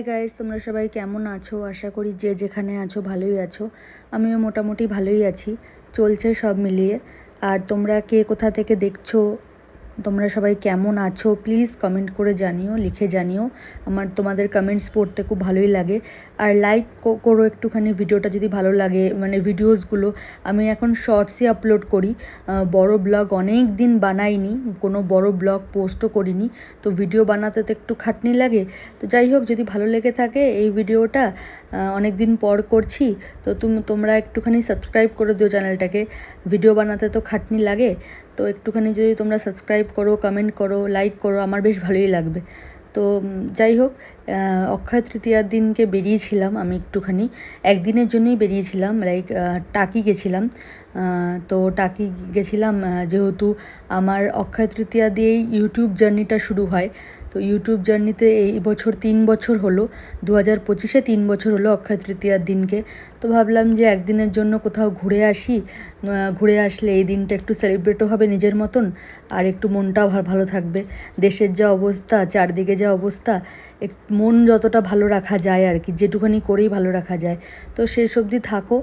Hi guys তোমরা সবাই কেমন আছো? আশা করি যে যেখানে আছো ভালোই আছো। আমিও মোটামুটি ভালোই আছি। চলছে সব মিলিয়ে। আর তোমরা কে কোথা থেকে দেখছ? তোমরা সবাই কেমন আছো? প্লিজ কমেন্ট করে জানিও, লিখে জানিও। আমার, তোমাদের কমেন্টস পড়তে খুব ভালোই লাগে। আর লাইক করো একটুখানি ভিডিওটা যদি ভালো লাগে মানে ভিডিওসগুলো আমি এখন শর্টসই আপলোড করি। বড় ব্লগ অনেক দিন বানাইনি, কোনো বড় ব্লগ পোস্টও করিনি। তো ভিডিও বানাতে তো একটু খাটনি লাগে। তো যাই হোক, যদি ভালো লেগে থাকে এই ভিডিওটা অনেক দিন পর করছি। তো তুমি, তোমরা একটুখানি সাবস্ক্রাইব করে দিও চ্যানেলটাকে। ভিডিও বানাতে তো খাটনি লাগে। তো একটুখানি যদি তোমরা সাবস্ক্রাইব করো কমেন্ট করো লাইক করো, আমার বেশ ভালোই লাগবে। তো যাই হোক অক্ষয় তৃতীয়ার দিনকে বেরিয়েছিলাম আমি একটুখানি। একদিনের জন্যই বেরিয়েছিলাম লাইক টাকি গেছিলাম। তো টাকি গেছিলাম যেহেতু আমার অক্ষয় তৃতীয়া দিয়েই ইউটিউব জার্নিটা শুরু হয়। তো ইউটিউব জার্নিতে এই বছর তিন বছর হলো দু হাজার পঁচিশে তিন বছর হলো অক্ষয় তৃতীয়ার দিনকে। তো ভাবলাম যে একদিনের জন্য কোথাও ঘুরে আসি ঘুরে আসলে এই দিনটা একটু সেলিব্রেটও হবে নিজের মতন, আর একটু মনটাও ভালো থাকবে। দেশের যা অবস্থা, চারদিকে যা অবস্থা, এক মন যতটা ভালো রাখা যায় আর কি, যেটুখানি করেই ভালো রাখা যায়। তো সেই অবধি থাকো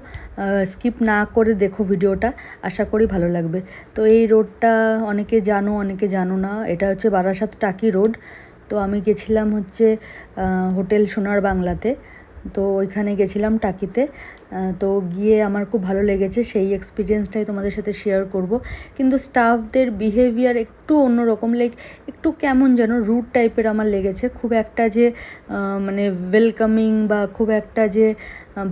স্কিপ না করে দেখো ভিডিওটা, আশা করি ভালো লাগবে। তো এই রোডটা অনেকে জানো অনেকে জানো না, এটা হচ্ছে বারাসাত টাকি রোড তো আমি গেছিলাম হচ্ছে হোটেল সোনার বাংলাতে, তো ওইখানে গেছিলাম টাকিতে। তো গিয়ে আমার খুব ভালো লেগেছে, সেই এক্সপিরিয়েন্সটাই তোমাদের সাথে শেয়ার করব। কিন্তু স্টাফদের বিহেভিয়ার একটু অন্যরকম লাইক একটু কেমন যেন রুট টাইপের আমার লেগেছে। খুব একটা যে মানে ওয়েলকামিং বা খুব একটা যে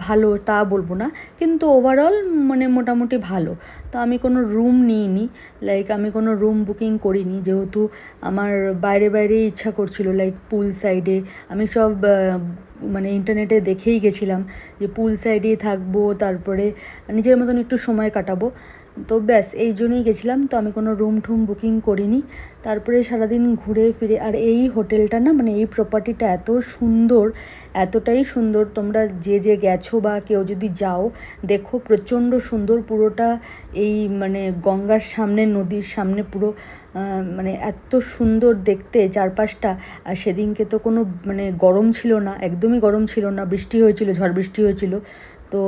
ভালো তা বলব না। কিন্তু ওভারঅল মানে মোটামুটি ভালো। তো আমি কোনো রুম নিইনি লাইক আমি কোনো রুম বুকিং করিনি। যেহেতু আমার বাইরে বাইরে ইচ্ছা করছিল লাইক পুল সাইডে আমি সব মানে ইন্টারনেটে দেখেই গেছিলাম যে পুল সাইডেই থাকব তারপরে নিজের মতন একটু সময় কাটাবো। তো ব্যাস, এই জন্যই গেছিলাম। তো আমি কোনো রুম ঠুম বুকিং করিনি। তারপরে সারাদিন ঘুরে ফিরে, আর এই হোটেলটা না মানে এই প্রপার্টিটা এত সুন্দর, এতটাই সুন্দর। তোমরা যে যে গেছো বা কেউ যদি যাও, দেখো প্রচণ্ড সুন্দর পুরোটা এই মানে গঙ্গার সামনে, নদীর সামনে পুরো মানে এত সুন্দর দেখতে চারপাশটা। আর সেদিনকে তো কোনো মানে গরম ছিল না, একদমই গরম ছিল না। বৃষ্টি হয়েছিল, ঝড় বৃষ্টি হয়েছিল। তো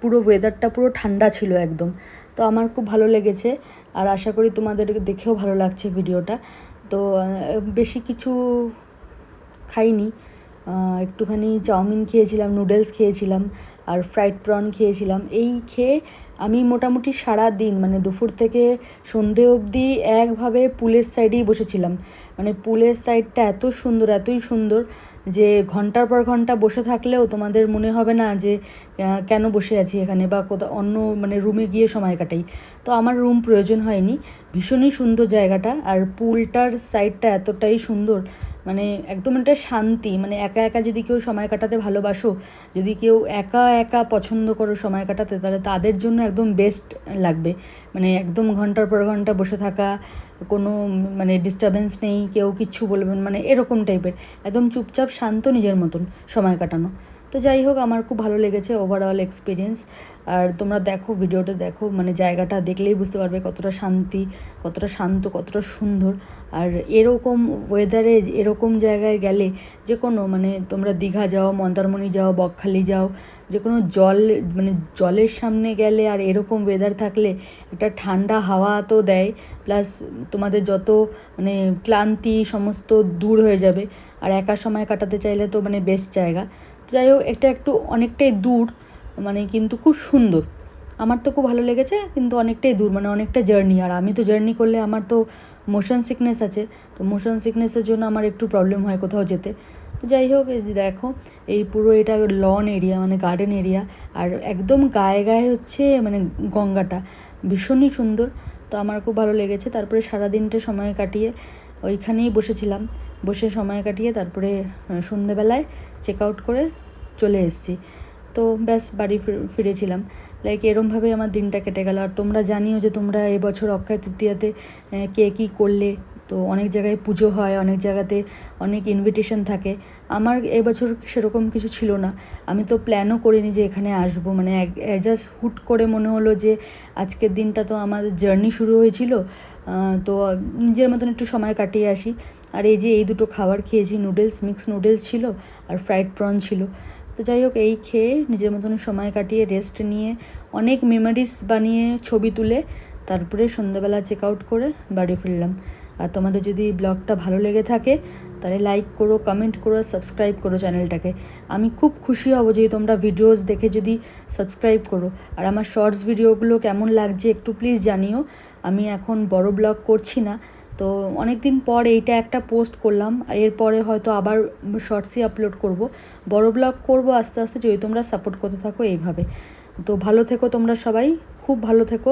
পুরো ওয়েদারটা পুরো ঠান্ডা ছিল একদম। তো আমার খুব ভালো লেগেছে আর আশা করি তোমাদের দেখেও ভালো লাগছে ভিডিওটা। তো বেশি কিছু খাইনি। একটুখানি চাউমিন খেয়েছিলাম, নুডলস খেয়েছিলাম। আর ফ্রাইড প্রন খেয়েছিলাম। এই খেয়ে আমি মোটামুটি সারা দিন মানে দুপুর থেকে সন্ধে অবধি একভাবে পুলের সাইডেই বসেছিলাম। মানে পুলের সাইডটা এত সুন্দর, এতই সুন্দর যে ঘণ্টার পর ঘণ্টা বসে থাকলেও তোমাদের মনে হবে না যে কেন বসে আছি এখানে বা কোথাও অন্য মানে রুমে গিয়ে সময় কাটাই। তো আমার রুম প্রয়োজন হয়নি। ভীষণই সুন্দর জায়গাটা আর পুলটার সাইডটা এতটাই সুন্দর মানে একদম একটা শান্তি। মানে একা একা যদি কেউ সময় কাটাতে ভালোবাসো, যদি কেউ একা একা পছন্দ করো সময় কাটাতে, তাহলে তাদের জন্য একদম বেস্ট লাগবে। মানে একদম ঘণ্টার পর ঘণ্টা বসে থাকা, কোনো মানে ডিস্টারবেন্স নেই, কেউ কিচ্ছু বলবেন মানে এরকম টাইপের একদম চুপচাপ, শান্ত নিজের মতন সময় কাটানো। তো যাই হোক, আমার খুব ভালো লেগেছে ওভারঅল এক্সপিরিয়েন্স আর তোমরা দেখো ভিডিওটা দেখো মানে জায়গাটা দেখলেই বুঝতে পারবে কতটা শান্তি, কতটা শান্ত, কতটা সুন্দর। আর এরকম ওয়েদারে এরকম জায়গায় গেলে যে কোনো মানে তোমরা দীঘা যাও, মন্দারমণি যাও, বকখালি যাও, যে কোনো জল মানে জলের সামনে গেলে আর এরকম ওয়েদার থাকলে একটা ঠান্ডা হাওয়া তো দেয়। প্লাস তোমাদের যত মানে ক্লান্তি সমস্ত দূর হয়ে যাবে। আর একা সময় কাটাতে চাইলে তো মানে বেস্ট জায়গা। যাই হোক এটা একটু অনেকটাই দূর মানে কিন্তু খুব সুন্দর। আমার তো খুব ভালো লেগেছে, কিন্তু অনেকটাই দূর মানে অনেকটা জার্নি আর আমি তো জার্নি করলে আমার তো মোশন সিকনেস আছে, তো মোশন সিকনেসের জন্য আমার একটু প্রবলেম হয় কোথাও যেতে। তো যাই হোক এই যে দেখো, এই পুরো এটা লন এরিয়া মানে গার্ডেন এরিয়া আর একদম গায়ে গায়ে হচ্ছে মানে গঙ্গাটা। ভীষণই সুন্দর, তো আমার খুব ভালো লেগেছে। তারপরে সারাদিনটা সময় কাটিয়ে ওইখানেই বসেছিলাম। বসে সময় কাটিয়ে তারপরে সন্ধেবেলায় চেক আউট করে চলে এসেছি। তো ব্যাস বাড়ি ফিরে- ফিরেছিলাম। লাইক এরমভাবে আমার দিনটা কেটে গেল। আর তোমরা জানিও যে তোমরা এবছর অক্ষয় তৃতীয়াতে কে কী করলে? তো অনেক জায়গায় পুজো হয়, অনেক জায়গাতে অনেক ইনভিটেশন থাকে। আমার এবছর সেরকম কিছু ছিল না। আমি তো প্ল্যানও করিনি যে এখানে আসব। মানে জাস্ট হুট করে মনে হলো যে আজকের দিনটা তো আমাদের জার্নি শুরু হয়েছিল। তো নিজের মতন একটু সময় কাটিয়ে আসি। আর এই যে এই দুটো খাবার খেয়েছি নুডলস মিক্স নুডলস ছিল, আর ফ্রাইড প্রন ছিল। তো যাই হোক, এই খেয়ে নিজের মতন সময় কাটিয়ে রেস্ট নিয়ে অনেক মেমোরিজ বানিয়ে ছবি তুলে তারপরে সন্ধ্যাবেলা চেক আউট করে বাড়ি ফিরলাম। আর তোমাদের যদি ব্লগটা ভালো লেগে থাকে, তাহলে লাইক করো কমেন্ট করো সাবস্ক্রাইব করো চ্যানেলটাকে আমি খুব খুশি হব যদি তোমরা ভিডিওস দেখে যদি সাবস্ক্রাইব করো। আর আমার শর্টস ভিডিওগুলো কেমন লাগছে একটু প্লিজ জানিও। আমি এখন বড় ব্লগ করছি না। তো অনেক দিন পর এইটা একটা পোস্ট করলাম এরপরে হয়তো আবার শর্টসই আপলোড করব। বড় ব্লগ করব আস্তে আস্তে, যদি তোমরা সাপোর্ট করতে থাকো এইভাবে। তো ভালো থেকো তোমরা সবাই, খুব ভালো থেকো।